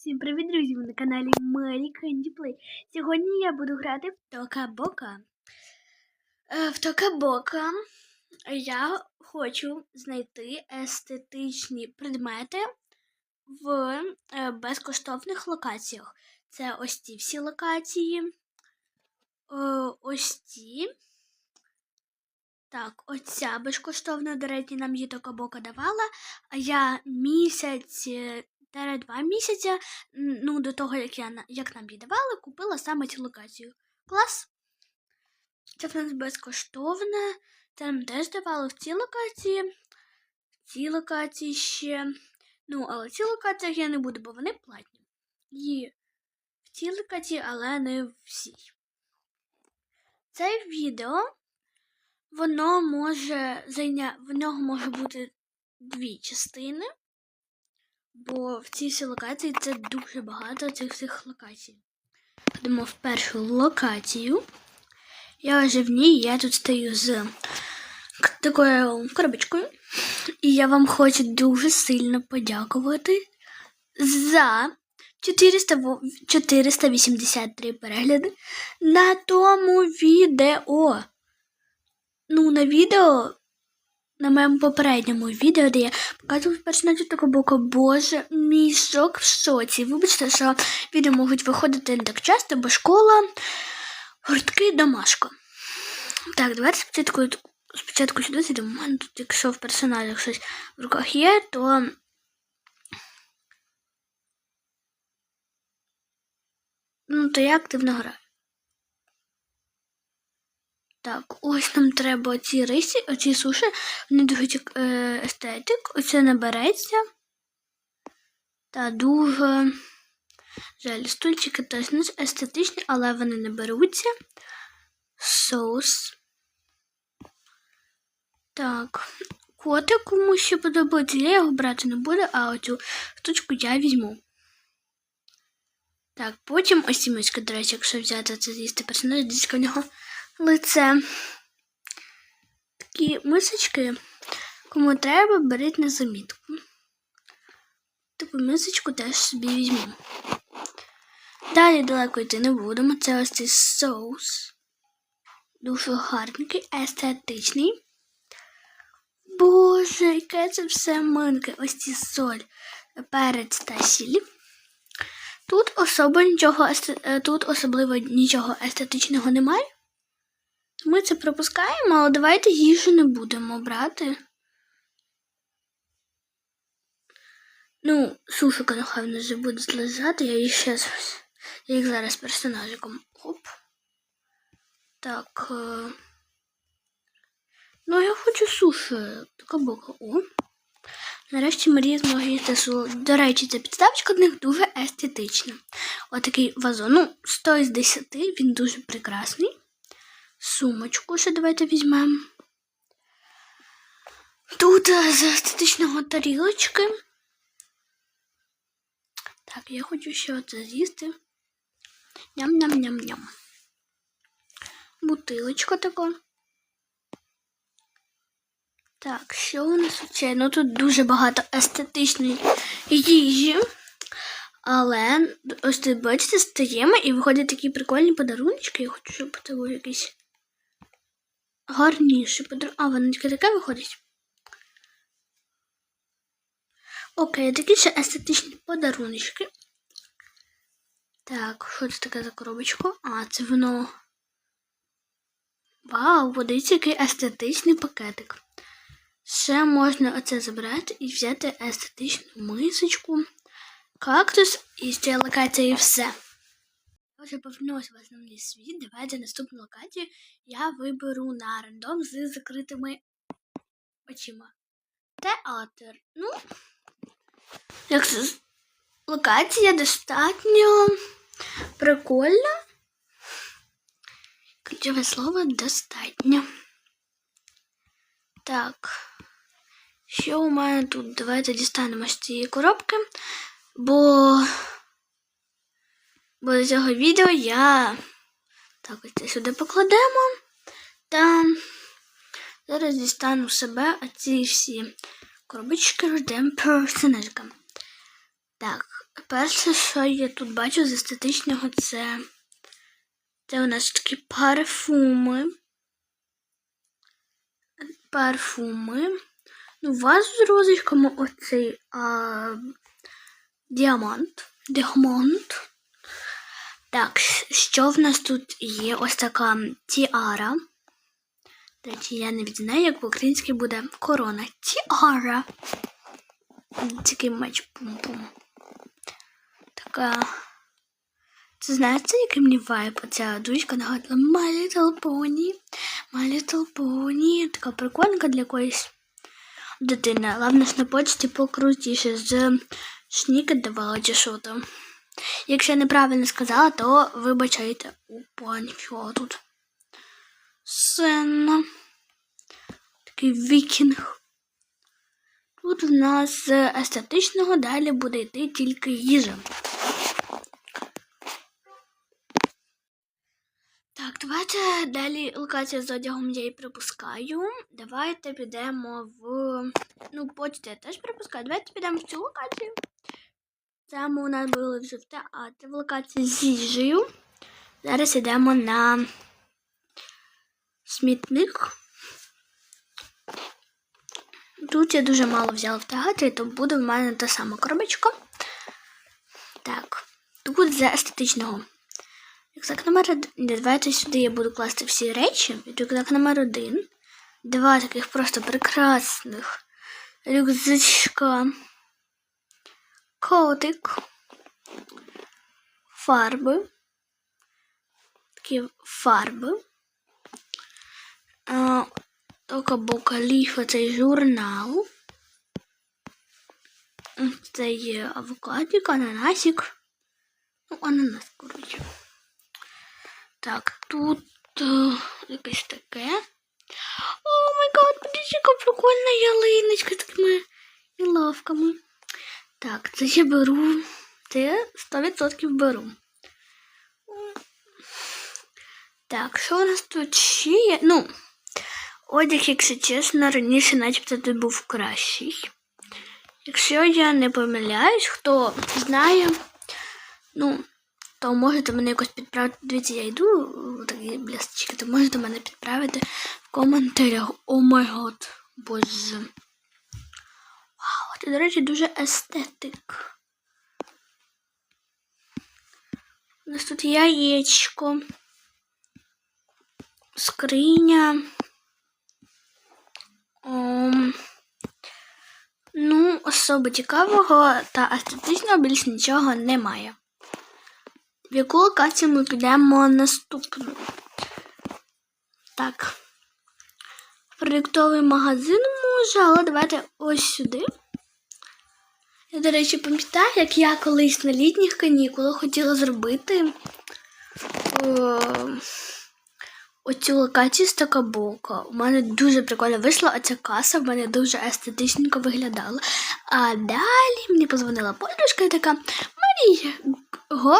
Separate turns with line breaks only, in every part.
Всім привіт, друзі! Ви на каналі Мері Candy Play. Сьогодні я буду грати в Тока-Бока. Е, В Тока-Бока я хочу знайти естетичні предмети в е, безкоштовних локаціях. Це ось ці всі локації. Е, Ось ці. Так, оця безкоштовна, до речі, нам її Тока-Бока давала. А я місяць е, та два місяці, ну, до того, як, я, як нам її давали, купила саме цю локацію. Клас. Це в нас безкоштовне. Це нам теж давали в цій локації. В цій локації ще. Ну, але в цій локаціях я не буду, бо вони платні. І в цій локації, але не всій. Це відео, воно може зайня... в нього може бути дві частини. Бо в цій всій локації це дуже багато цих всіх локацій. Ходимо в першу локацію. Я вже в ній, я тут стою з такою коробочкою. І я вам хочу дуже сильно подякувати за 400, 483 перегляди на тому відео. Ну, на відео на моєму попередньому відео, де я показував персонажів такого боку, боже, мій шок в шоці. Вибачте, що відео можуть виходити не так часто, бо школа, гуртки, домашка. Так, давайте спочатку, спочатку сюди зайдемо. У мене тут, якщо в персонажах щось в руках є, то. Ну, то я активно граю. Так, ось нам треба оці рисі, оці суші, вони дуже е, естетик. Оце набереться. Та дуже жаль. Стульчики теж не естетичні, але вони не беруться. Соус. Так. Котик комусь ще подобається. Я його брати не буду, а оцю штучку я візьму. Так, потім ось ці миски, до речі, якщо взяти це з'їсти персонаж, дійсно в нього лице. Такі мисочки, кому треба, беріть на замітку. Таку мисочку теж собі візьму. Далі далеко йти не будемо. Це ось цей соус. Дуже гарненький, естетичний. Боже, яке це все милке. Ось ці соль, перець та сіль. Тут особо нічого, е, тут особливо нічого естетичного немає. Ми це пропускаємо, але давайте їжу не будемо брати. Ну, сушика нехай вже буде лежати, я їх ще я їх зараз персонажиком. Оп. Так. Е... Ну, я хочу суші. Така бока. О. Нарешті Марія зможе їсти су. До речі, ця підставочка в них дуже естетична. Отакий вазон. Ну, 100 з 10, він дуже прекрасний. Сумочку ще давайте візьмемо. Тут е, з естетичного тарілочки. Так, я хочу ще оце з'їсти. Ням-ням-ням-ням. Бутилочка така. Так, що у нас ще? Ну тут дуже багато естетичної їжі. Але ось тут, бачите, стаємо і виходять такі прикольні подарунки. Я хочу, щоб це був якийсь подарунок. А, воно тільки таке виходить. Окей, такі ще естетичні подарунки. Так, що це таке за коробочка? А, це воно. Вау, подивіться, який естетичний пакетик. Ще можна оце забрати і взяти естетичну мисочку, кактус і з цієї локації все. Я вже повернулася в основний світ. Давайте наступну локацію я виберу на рандом з закритими очима. Театр. Ну, як це локація достатньо прикольна. Ключове слово достатньо. Так. Що у мене тут? Давайте дістанемо з цієї коробки, бо, бо до цього відео я так ось це сюди покладемо. Та зараз дістану себе, а ці всі коробочки ждемо персонажка. Так, Перше, що я тут бачу з естетичного, це, це у нас такі парфуми. Парфуми. Ну, ваз з розочками оцей а, діамант. Діамант. Так, що в нас тут є? Ось така тіара. До речі, я не знаю, як по-українськи буде корона. Тіара. Такий меч пум-пум. Така. Це знаєте, який мені вайб? Оця дужка нагадала My Little Pony. My Little Pony. Така прикольненька для якоїсь дитини. Головне ж на почті покрутіше з шніки давала чи що там. Якщо я неправильно сказала, то вибачайте. Опа, нічого тут. Сцена. Такий вікінг. Тут в нас з естетичного далі буде йти тільки їжа. Так, давайте далі локація з одягом я її пропускаю. Давайте підемо в. Ну, почту я теж пропускаю. Давайте підемо в цю локацію. Ми у нас були вже в театрі в локації з їжею. Зараз йдемо на смітник. Тут я дуже мало взяла в театрі, то буде в мене та сама коробочка. Так, тут за естетичного. Рюкзак номер один. Давайте сюди я буду класти всі речі. Рюкзак номер один. Два таких просто прекрасних рюкзачка. Котик. Фарби. Такі фарби. Тока бока ліфа цей журнал. Це є авокадик, ананасик. Ну, ананас, коротше. Так, тут е, якесь таке. О май гад, подивіться, яка прикольна ялиночка з такими і лавками. Так, це я беру. Це 100% беру. Так, що у нас тут ще є? Ну, одяг, якщо чесно, раніше начебто тут був кращий. Якщо я не помиляюсь, хто знає, ну, то можете мене якось підправити. Дивіться, я йду такі блястички, то можете мене підправити в коментарях. О май гад, боже. Це, до речі, дуже естетик. У нас тут яєчко, скриня. Ом, ну, особо цікавого та естетичного більш нічого немає. В яку локацію ми підемо наступну? Так. Продуктовий магазин може, але давайте ось сюди. Я, до речі, пам'ятаю, як я колись на літніх канікулах хотіла зробити о, оцю локацію з Такабока. У мене дуже прикольно вийшла, а ця каса в мене дуже естетичненько виглядала. А далі мені позвонила подружка і така Марія, го.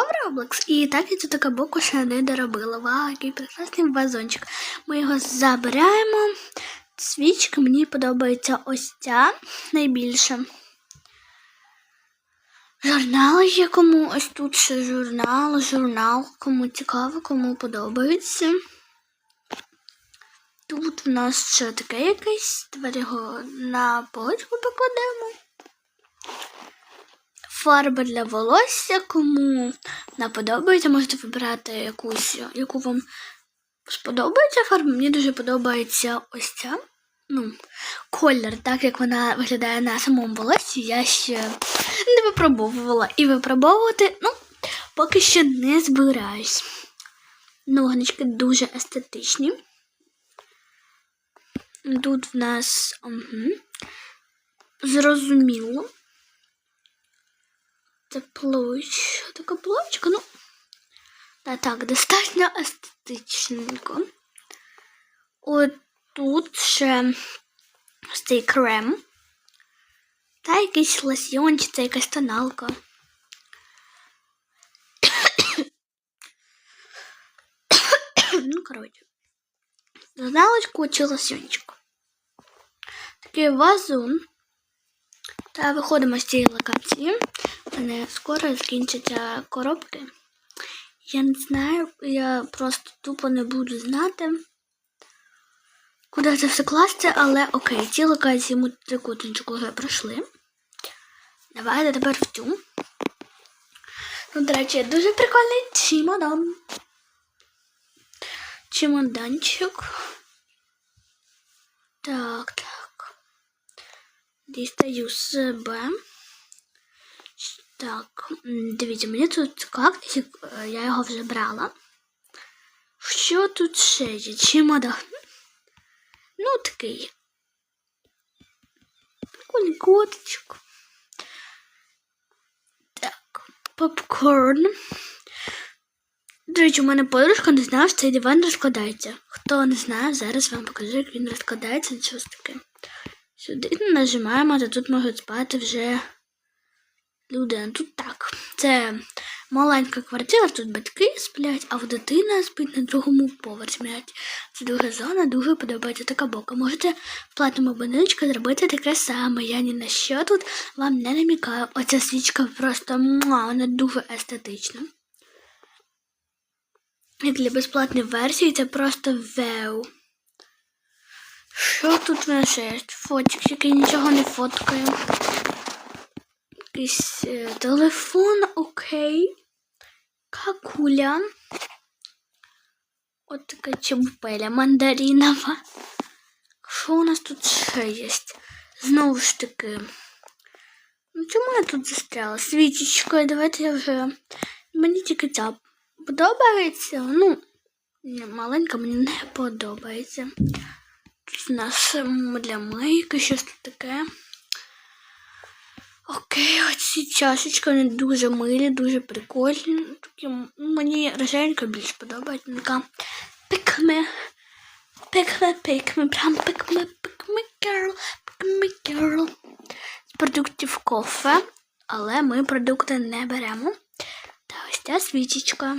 І так я цю Такабоку ще не доробила. Вау, який прекрасний вазончик. Ми його забираємо. Свічка мені подобається ось ця найбільше. Журнал є кому ось тут ще журнал, журнал, кому цікаво, кому подобається. Тут в нас ще таке якесь, давайте його на поличку покладемо. Фарба для волосся, кому не подобається, можете вибирати якусь, яку вам сподобається фарба. Мені дуже подобається ось ця. Ну, колір, так як вона виглядає на самому волосі, я ще не випробовувала. І випробовувати, ну, поки що не збираюсь. Ногнички дуже естетичні. Тут в нас угу, зрозуміло. Це площ. Така площка, ну. Та так, достатньо естетичненько. От тут ще цей крем. Та якийсь лосьйон, чи це якась тоналка. ну, коротше. Тоналочку чи лосьончик. Такий вазон. Та виходимо з цієї локації. мене скоро закінчаться коробки. Я не знаю, я просто тупо не буду знати, куди це все класти, але окей, ці локації ми трикутничку вже пройшли. Давайте тепер в цю. Ну, до речі, дуже прикольний чемодан. Чемоданчик. Так, так. Дістаю себе. Так, дивіться, мені тут кактусик, е, я його вже брала. Що тут ще є? Чемодан. Ну, такий. Прикольний котичок. Так, попкорн. До речі, у мене подружка не знала, що цей диван розкладається. Хто не знає, зараз вам покажу, як він розкладається. Це щось таке. Сюди нажимаємо, та тут можуть спати вже люди. Тут так. Це маленька квартира, тут батьки сплять, а в дитина спить на другому поверсі. Мені Це друга зона, дуже подобається така бока. Можете в платному будиночку зробити таке саме. Я ні на що тут вам не намікаю. Оця свічка просто муа, вона дуже естетична. І для безплатної версії це просто веу. Що тут в нас є? Фотик, який нічого не фоткає. Якийсь е, телефон, окей. Какуля. От така чемпеля мандаринова. Що у нас тут ще є? Знову ж таки. Ну чому я тут застряла? Свічечкою, давайте я вже. Мені тільки ця подобається. Ну, ні, маленька мені не подобається. Тут у нас м, для мийки щось тут таке. Окей, оці чашечки вони дуже милі, дуже прикольні. Такі, мені роженька більш подобається. Така пикме, пикме, пикме, прям пикме, пикме, girl, пикме, girl. З продуктів кофе, але ми продукти не беремо. Та ось ця свічечка.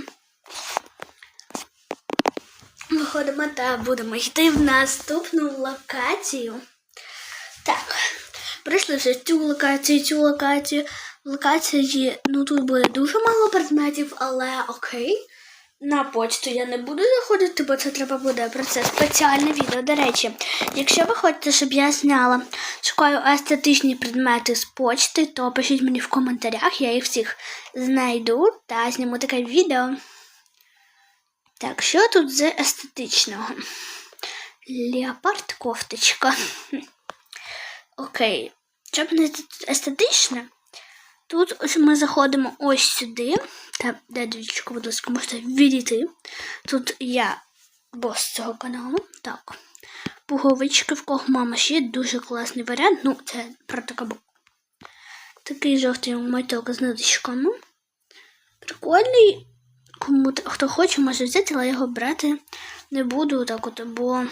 Виходимо та будемо йти в наступну локацію. Так, пройшли вже цю локацію, цю локацію. В локації, ну тут буде дуже мало предметів, але окей. На почту я не буду заходити, бо це треба буде про це спеціальне відео. До речі, якщо ви хочете, щоб я зняла, шукаю естетичні предмети з почти, то пишіть мені в коментарях, я їх всіх знайду та зніму таке відео. Так, що тут з естетичного? Леопард кофточка. Окей. Щоб не естетичне, тут ось ми заходимо ось сюди. Та де двічку, будь ласка, можете відійти. Тут я бос цього каналу. Так. Пуговички, в кого мама ще є дуже класний варіант. Ну, це про такабу. Такий жовтий моток з ниточками. Прикольний. Кому хто хоче, може взяти, але його брати не буду так от, бо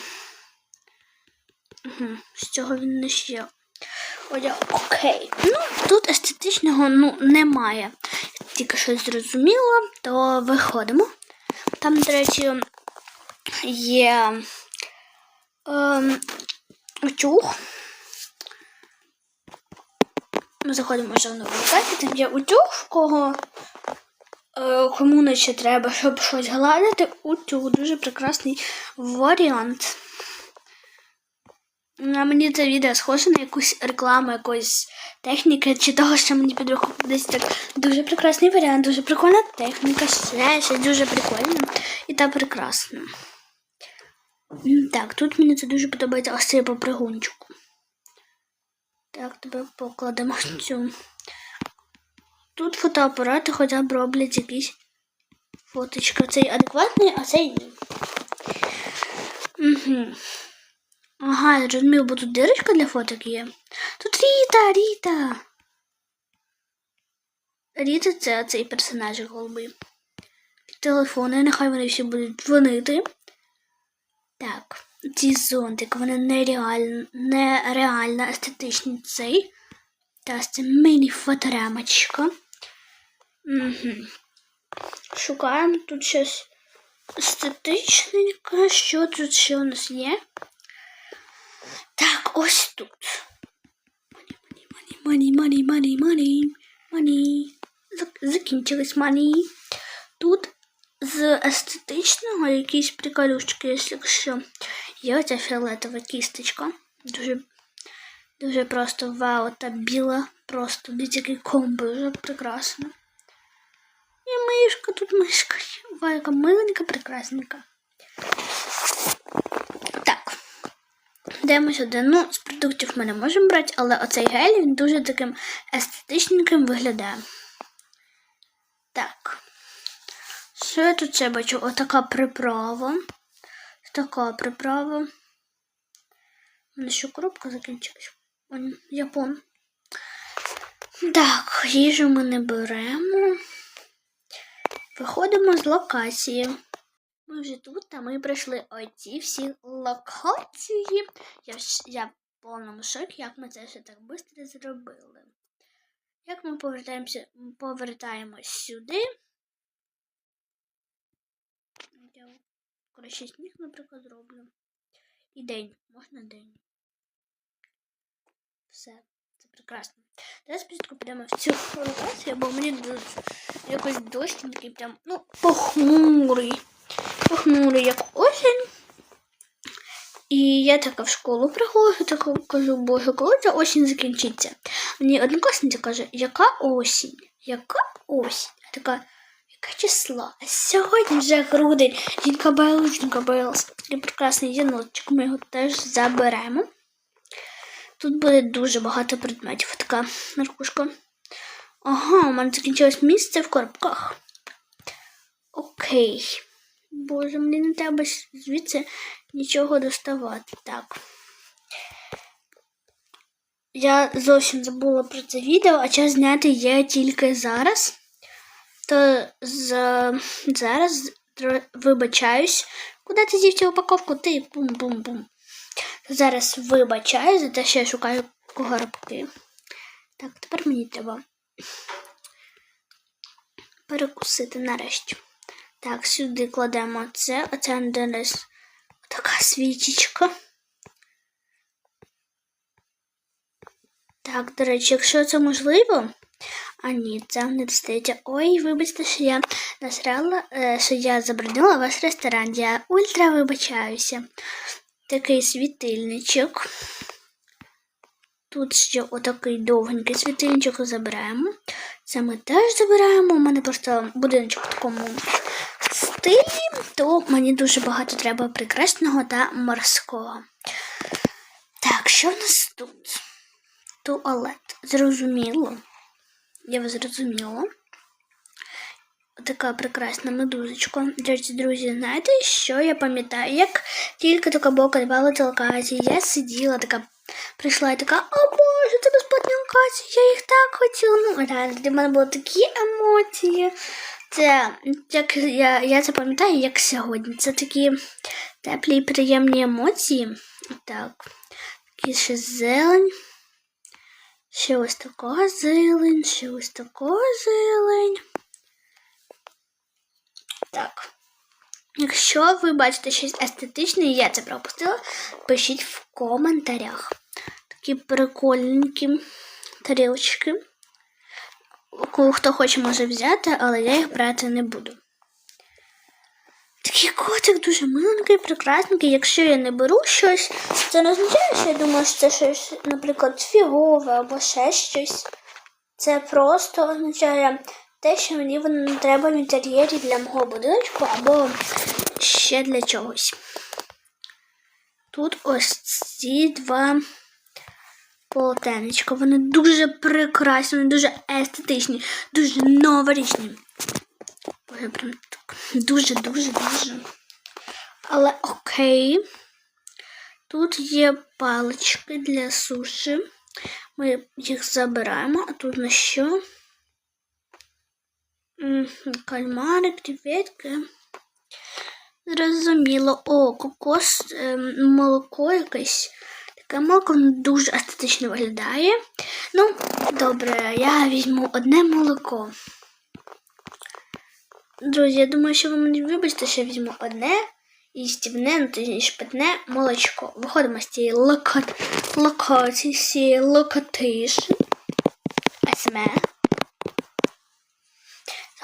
з цього він не ще. Одяг. Окей. Ну, тут естетичного ну, немає. Тільки щось зрозуміло, то виходимо. Там, до речі, є ем, утюг. Ми заходимо вже в нову локацію, там є утюг, в кого е, кому не ще треба, щоб щось гладити, утюг. Дуже прекрасний варіант. На мені це відео схоже на якусь рекламу якоїсь техніки чи того, що мені під руку десь так дуже прекрасний варіант, дуже прикольна техніка, ще, ще дуже прикольно і та прекрасно. Так, тут мені це дуже подобається ось цей попригунчик. Так, тебе покладемо цю. Тут фотоапарати хоча б роблять якісь фоточки. Цей адекватний, а цей ні. Угу. Ага, я зрозумів, бо тут дирочка для фоток є. Тут Ріта, Ріта. Ріта це цей персонаж голубий. Телефони, нехай вони всі будуть дзвонити. Так, ці зонтики, вони нереально, нереально естетичні цей. Та це міні-фоторамочка. Угу. Шукаємо тут щось естетичненьке. Що тут ще у нас є? Так, ось тут. Money, money, money, money, money. зак- закінчились манії. Тут з естетичного якісь приколюшки, якщо є оця фіолетова кісточка. Дуже, дуже просто вау, та біла, просто дивіться, який комбо, дуже прекрасно. І мишка, тут мишка. яка миленька, прекрасненька. Так. Йдемо сюди. Ну, з продуктів ми не можемо брати, але оцей гель він дуже таким естетичненьким виглядає. Так. Що я тут ще бачу? Отака приправа. Така приправа. У мене ще коробка закінчилась. Он, Япон. Так, їжу ми не беремо. Виходимо з локації. Ми вже тут, та ми пройшли оці всі локації. Я, я в повному шокі, як ми це все так швидко зробили. Як ми повертаємося, повертаємось сюди. Я, коротше, сніг, наприклад, зроблю. І день, можна день. Все, це прекрасно. Зараз спочатку підемо в цю локацію, бо мені якось дощ такий прям, ну, похмурий. Похмурий, як осінь. І я така в школу приходжу, така кажу, боже, коли ця осінь закінчиться? Мені однокласниця каже, яка осінь? Яка осінь? Я така, яке число? А сьогодні вже грудень. Жінка жінка Белл. Такий прекрасний єнотчик, ми його теж заберемо. Тут буде дуже багато предметів. Така наркушка. Ага, у мене закінчилось місце в коробках. Окей. Боже, мені не треба звідси нічого доставати. Так. Я зовсім забула про це відео, а час зняти є тільки зараз. То з... зараз вибачаюсь. Куди ти дів цю упаковку? Ти бум-бум-бум. Зараз вибачаю за те, що я шукаю коробки. Так, тепер мені треба перекусити нарешті. Так, сюди кладемо це, оце донес така свічечка. Так, до речі, якщо це можливо. А ні, це не достається. Ой, вибачте, що я насрала, е, що я заборонила ваш ресторан. Я ультра вибачаюся. Такий світильничок. Тут ще отакий довгенький світильничок забираємо. Це ми теж забираємо. У мене просто будиночок в такому стилі, то мені дуже багато треба прекрасного та морського. Так, що в нас тут? Туалет. Зрозуміло. Я вас зрозуміла. Така прекрасна медузочка. До речі, друзі, знаєте, що я пам'ятаю? Як тільки така бока давала локації, я сиділа така, прийшла і така, о Боже, це безплатні локації, я їх так хотіла. Ну, реально, для мене були такі емоції. Це як я, я це пам'ятаю, як сьогодні. Це такі теплі і приємні емоції. Так, такі ще зелень. Ще ось така зелень, ще ось така зелень. Так. Якщо ви бачите щось естетичне, і я це пропустила, пишіть в коментарях. Такі прикольненькі тарілочки. Хто хоче може взяти, але я їх брати не буду. Такий котик дуже миленький, прекрасненький. Якщо я не беру щось, це не означає, що я думаю, що це щось, наприклад, фігове або ще щось. Це просто означає те, що мені воно треба в інтер'єрі для мого будиночку або ще для чогось. Тут ось ці два полотенечка. Вони дуже прекрасні, вони дуже естетичні, дуже новорічні. Прям так дуже, дуже, дуже. Але окей. Тут є палички для суші. Ми їх забираємо, а тут на що? Кальмари, креветки. Зрозуміло. О, кокос, ем, молоко якесь. Таке молоко дуже естетично виглядає. Ну, добре, я візьму одне молоко. Друзі, я думаю, що ви мені вибачте, що я візьму одне і стібне, ну точніше питне молочко. Виходимо з цієї лока... локації, з цієї локатиші. СМ.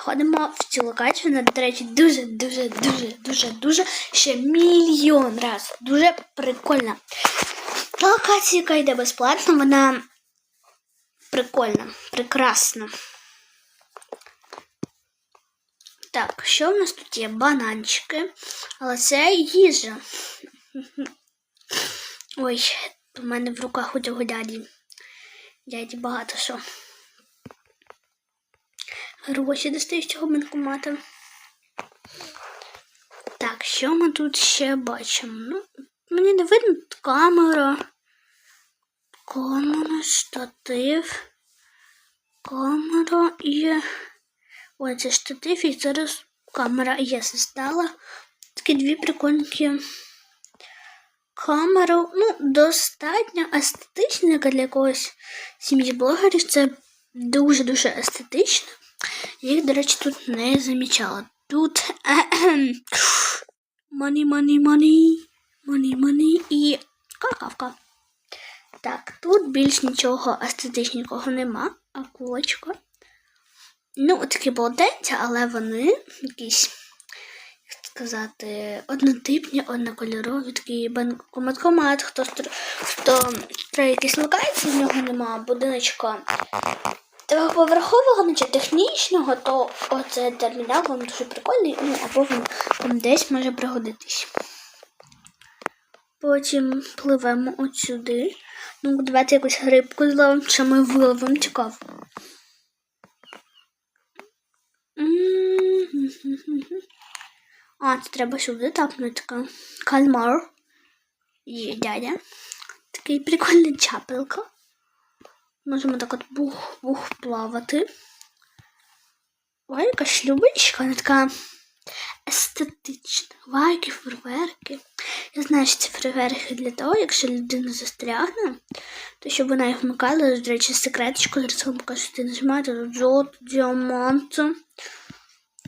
заходимо в цю локацію. Вона, до речі, дуже, дуже, дуже, дуже, дуже ще мільйон раз. Дуже прикольна. Локація, яка йде безплатно, вона прикольна, прекрасна. Так, що в нас тут є? Бананчики. Але це їжа. Ой, у мене в руках у цього дяді. Дяді багато що. Гроші достаю з цього банкомата. Так, що ми тут ще бачимо? Ну, мені не видно тут камера. Камера, штатив. Камера і. Ой, це штатив і зараз камера є стала. Такі дві прикольненькі камеру. Ну, достатньо естетична для якогось сім'ї блогерів. Це дуже-дуже естетично. Їх, до речі, тут не замічала. Тут money, money, money, money, money і какавка. Так, тут більш нічого естетичненького нема. Акулочка. Ну, такі полотенця, але вони якісь, як сказати, однотипні, однокольорові, такі банкомат, хто, хто якісь локації, в нього нема будиночка трьохповерхового, наче технічного, то оцей термінал вам дуже прикольний, ну, або він вам десь може пригодитись. Потім пливемо от сюди. Ну, давайте якусь грибку зловимо, чи ми виловимо цікаво. А, це треба сюди тапнути. Кальмар. Є дядя. Такий прикольний чапелка. Можемо так от бух-бух плавати. Ой, яка шлюбичка, вона така естетична. Вайки, фейерверки. Я знаю, що це фейерверки для того, якщо людина застрягне, то щоб вона їх вмикала, до речі, секреточку, зараз вам покажу, що ти нажимаєте тут золото, діамант.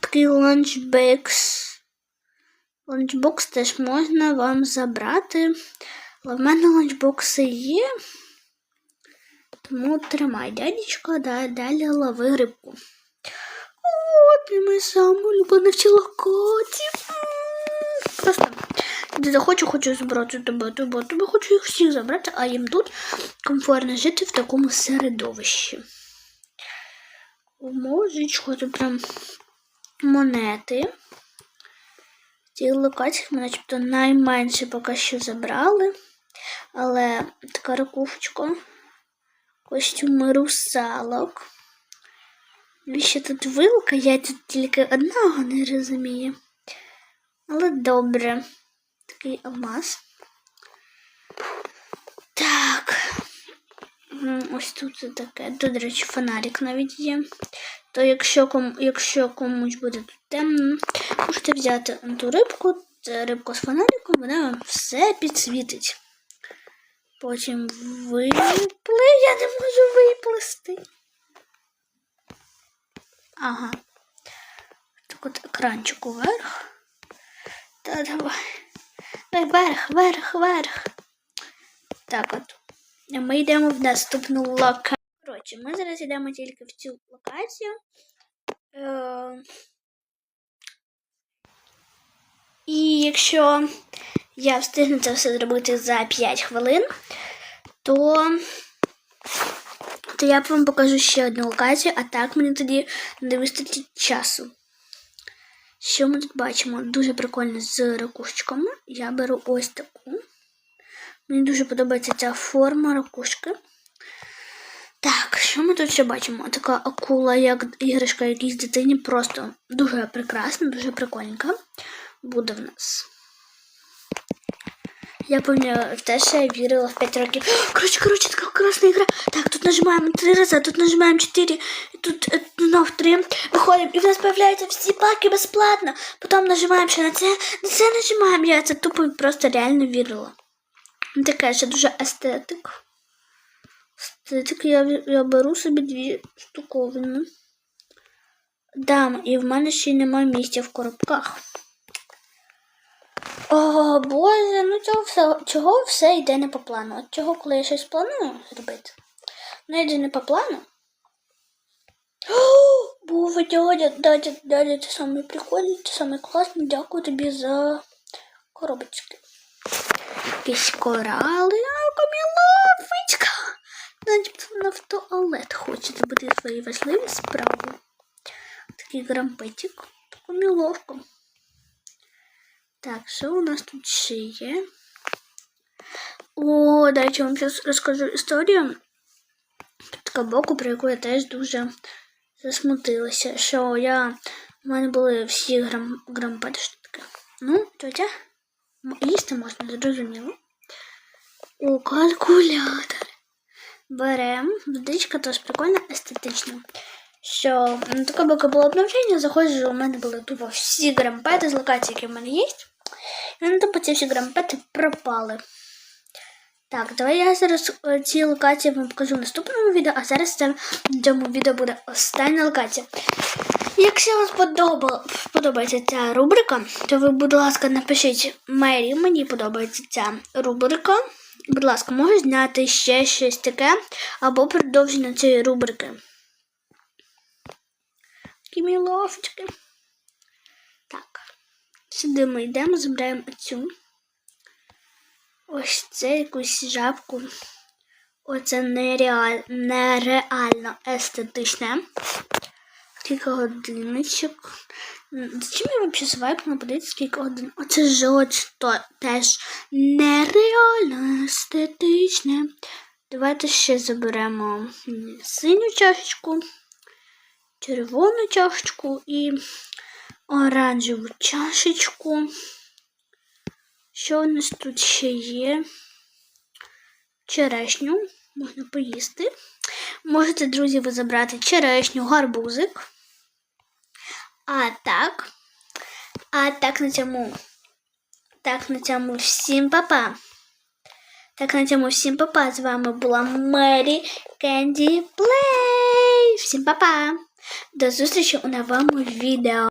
Такий ланчбекс. Ланчбокс теж можна вам забрати. Але в мене ланчбокси є. Тому тримай, дядечко, да, далі лови рибку. От і ми саме улюблені в локоті. Просто де захочу, хочу забрати тебе, тебе, тебе, хочу їх всіх забрати, а їм тут комфортно жити в такому середовищі. Можечко, це прям монети. В цій локації ми начебто найменше поки що забрали. Але така ракушечка. Костюми русалок. Ще тут вилка, я тут тільки одного не розумію. Але добре. Такий алмаз. Так. Ось тут таке. Тут, до речі, фонарик навіть є. То якщо, кому, якщо комусь буде тут темно, можете взяти ту рибку, це рибку з фонариком, вона вам все підсвітить. Потім випли, я не можу виплисти. Ага. Так от екранчик уверх. Та. Давай вверх, вверх, вверх. Так от. Ми йдемо в наступну локацію. Коротше, ми зараз йдемо тільки в цю локацію. Е... І якщо я встигну це все зробити за 5 хвилин, то, то я вам покажу ще одну локацію, а так мені тоді не вистачить часу. Що ми тут бачимо? Дуже прикольно з ракушечками. Я беру ось таку. Мені дуже подобається ця форма ракушки. Так, що ми тут ще бачимо? Така акула, як іграшка якійсь дитині, просто дуже прекрасна, дуже прикольненька. Буде в нас. Я пам'ятаю, в те, що я вірила в 5 років. Коротше, коротше, така класна ігра. Так, тут нажимаємо 3 рази, тут нажимаємо 4, і тут е, знов 3. Виходимо, і в нас з'являються всі паки безплатно. Потім нажимаємо ще на це, на це нажимаємо. Я це тупо просто реально вірила. Таке ще дуже естетик. Естетик я, я беру собі дві штуковини. Дам, і в мене ще й немає місця в коробках. О, Боже, ну цього все, чого все йде не по плану? От чого, коли я щось планую зробити? Ну, йде не по плану. О, Бува, дядя, дядя, дядя, ти самий прикольний, ти самий класний. Дякую тобі за коробочки. Якісь корали, а каміловичка. Начебто вона в туалет хоче зробити свої важливі справи. Такий грампетик, таку міловку. Так, що у нас тут ще? О, дайте вам зараз розкажу історію така боку, про яку я теж дуже засмутилася, що я в мене були всі грам, грампеди, що таке. Ну, тетя, їсти можна, зрозуміло. У калькулятор. Беремо. Водичка теж прикольна, естетична. Що на таке боку було обновлення, заходжу, у мене були тупо всі грампеди з локацій, які в мене є. І вони ці всі грампеди пропали. Так, давай я зараз е, ці локації вам покажу в наступному відео, а зараз це в цьому відео буде остання локація. Якщо вам сподоба, сподобається ця рубрика, то ви, будь ласка, напишіть Мері, мені подобається ця рубрика. Будь ласка, можу зняти ще щось таке або продовження цієї рубрики. Такі. Так. Сюди ми йдемо, забираємо цю. Ось це якусь жабку. Оце нереаль... нереально естетичне. Скільки годиночок. Зачем я взагалі свайпну? Подивіться, скільки годин. Оце жовт то теж нереально естетичне. Давайте ще заберемо синю чашечку, червону чашечку і оранжеву чашечку. Що у нас тут ще є? Черешню можна поїсти. Можете, друзі, ви забрати черешню, гарбузик. А так. А так на цьому. Так на цьому всім папа. Так на цьому всім папа. З вами була Мері Кенді Плей. Всім папа. До зустрічі у новому відео.